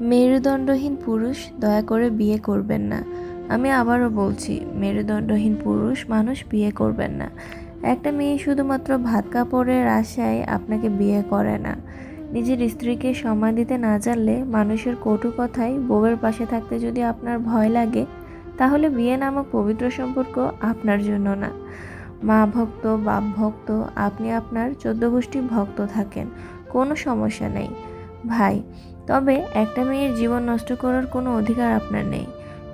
মেরুদণ্ডহীন পুরুষ, দয়া করে বিয়ে করবেন না। আমি আবারও বলছি, মেরুদণ্ডহীন পুরুষ মানুষ বিয়ে করবেন না। একটা মেয়ে শুধুমাত্র ভাত কাপড়ের আশায় আপনাকে বিয়ে করে না। নিজের স্ত্রীকে সম্মান দিতে না জানলে মানুষের কটু কথায় বউয়ের পাশে থাকতে যদি আপনার ভয় লাগে, তাহলে বিয়ে নামক পবিত্র সম্পর্ক আপনার জন্য না। মা ভক্ত, বাপ ভক্ত, আপনি আপনার চোদ্দ গোষ্ঠী ভক্ত থাকেন, কোনো সমস্যা নেই। ভাই, তবে একটা মেয়ের জীবন নষ্ট করার কোনো অধিকার আপনার নেই।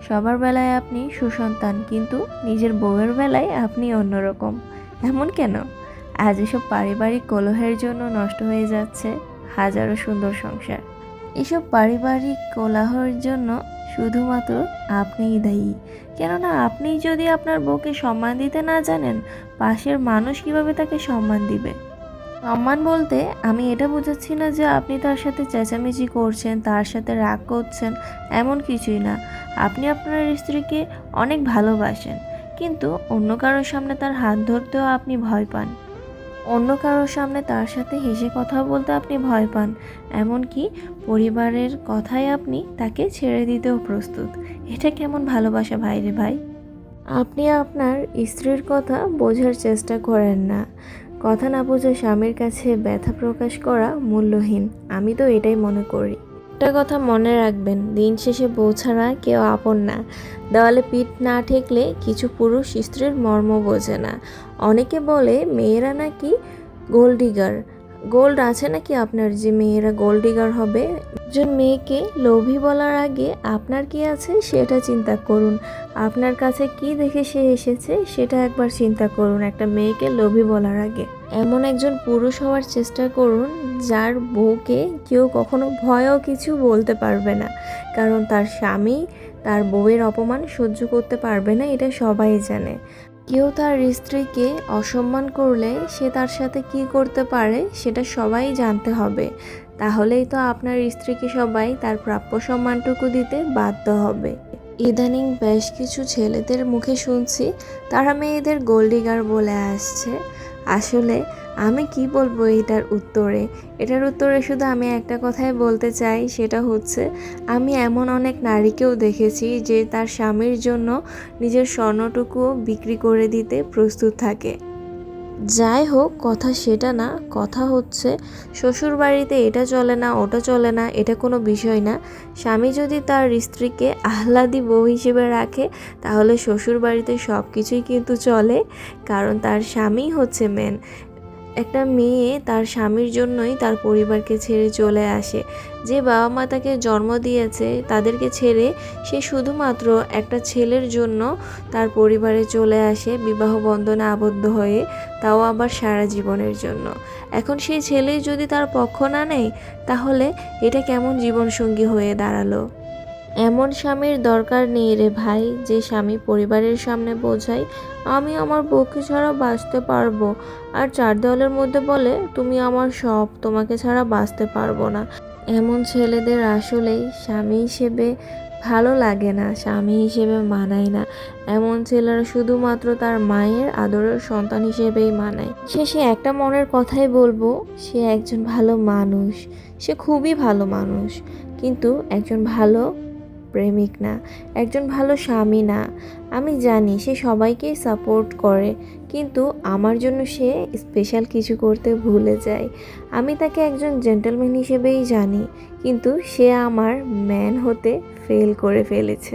সবার বেলায় আপনি সুসন্তান, কিন্তু নিজের বউয়ের বেলায় আপনি অন্যরকম। এমন কেন? আজ এসব পারিবারিক কলহের জন্য নষ্ট হয়ে যাচ্ছে হাজারো সুন্দর সংসার। এসব পারিবারিক কোলাহলের জন্য শুধুমাত্র আপনিই দায়ী। কেননা আপনি যদি আপনার বউকে সম্মান দিতে না জানেন, পাশের মানুষ কীভাবে তাকে সম্মান দিবে? সম্মান বলতে আমি এটা বোঝাচ্ছি না যে আপনি তার সাথে চেঁচামেচি করছেন, তার সাথে রাগ করছেন, এমন কিছুই না। আপনি আপনার স্ত্রীকে অনেক ভালোবাসেন, কিন্তু অন্য কারোর সামনে তার হাত ধরতেও আপনি ভয় পান। অন্য কারোর সামনে তার সাথে হেসে কথা বলতে আপনি ভয় পান, এমনকি পরিবারের কথায় আপনি তাকে ছেড়ে দিতেও প্রস্তুত। এটা কেমন ভালোবাসা ভাই রে ভাই? আপনি আপনার স্ত্রীর কথা বোঝার চেষ্টা করেন না। কথা না বুঝে স্বামীর কাছে ব্যথা প্রকাশ করা মূল্যহীন। আমি তো এটাই মনে করি। একটা কথা মনে রাখবেন, দিন শেষে বউ কেউ আপন না। দেওয়ালে পিঠ না ঠেকলে কিছু পুরুষ স্ত্রীর মর্ম বোঝে না। অনেকে বলে, মেয়েরা নাকি গোল্ড ডিগার গোল্ড আছে নাকি আপনার যে মেয়েরা গোল্ড ডিগার হবে? একজন মেয়েকে লোভী বলার আগে আপনার কি আছে সেটা চিন্তা করুন। আপনার কাছে কি দেখে সে এসেছে সেটা একবার চিন্তা করুন। একটা মেয়েকে লোভী বলার আগে। এমন একজন পুরুষ হওয়ার চেষ্টা করুন, যার বউকে কেউ কখনো ভয়ও কিছু বলতে পারবে না। কারণ তার স্বামী তার বউয়ের অপমান সহ্য করতে পারবে না, এটা সবাই জানে। কেউ তার স্ত্রীকে অসম্মান করলে সে তার সাথে কি করতে পারে, সেটা সবাই জানতে হবে। তাহলেই তো আপনার স্ত্রীকে সবাই তার প্রাপ্য সম্মানটুকু দিতে বাধ্য হবে। ইদানিং বেশ কিছু ছেলেদের মুখে শুনছি, তারা মেয়েদের গোল্ডিগার বলে আসছে। আসলে আমি কি বলব এটার উত্তরে? এটার উত্তরে শুধু আমি একটা কথাই বলতে চাই, সেটা হচ্ছে আমি এমন অনেক নারীকেও দেখেছি যে তার স্বামীর জন্য নিজের স্বর্ণটুকুও বিক্রি করে দিতে প্রস্তুত থাকে। যাই হোক, কথা সেটা না, কথা হচ্ছে শ্বশুর বাড়িতে এটা চলে না, ওটা চলে না, এটা কোনো বিষয় না। স্বামী যদি তার স্ত্রীকে আহ্লাদি বউ হিসেবে রাখে, তাহলে শ্বশুর বাড়িতে সব কিছুই কিন্তু চলে, কারণ তার স্বামী হচ্ছে মেন একটা মেয়ে তার স্বামীর জন্যই তার পরিবারকে ছেড়ে চলে আসে। যে বাবা মা তাকে জন্ম দিয়েছে, তাদেরকে ছেড়ে সে শুধুমাত্র একটা ছেলের জন্য তার পরিবারে চলে আসে, বিবাহ বন্ধনে আবদ্ধ হয়ে, তাও আবার সারা জীবনের জন্য। এখন সেই ছেলে যদি তার পক্ষ না নেয়, তাহলে এটা কেমন জীবনসঙ্গী হয়ে দাঁড়াল? এমন স্বামীর দরকার নেই রে ভাই, যে স্বামী পরিবারের সামনে বোঝায়, আমি আমার বউকে ছাড়া বাঁচতে পারব। আর চার দেওয়ালের মধ্যে বলে, তুমি আমার সব, তোমাকে ছাড়া বাঁচতে পারব না। এমন ছেলেদের আসলেই স্বামী হিসেবে ভালো লাগে না, স্বামী হিসেবে মানায় না। এমন ছেলেরা শুধুমাত্র তার মায়ের আদরের সন্তান হিসেবেই মানায়। শেষে একটা মনের কথাই বলব, সে একজন ভালো মানুষ। সে খুবই ভালো মানুষ, কিন্তু একজন ভালো প্রেমিক না, একজন ভালো স্বামী না। আমি জানি সে সবাইকেই সাপোর্ট করে, কিন্তু আমার জন্য সে স্পেশাল কিছু করতে ভুলে যায়। আমি তাকে একজন জেন্টলম্যান হিসেবেই জানি, কিন্তু সে আমার ম্যান হতে ফেল করে ফেলেছে।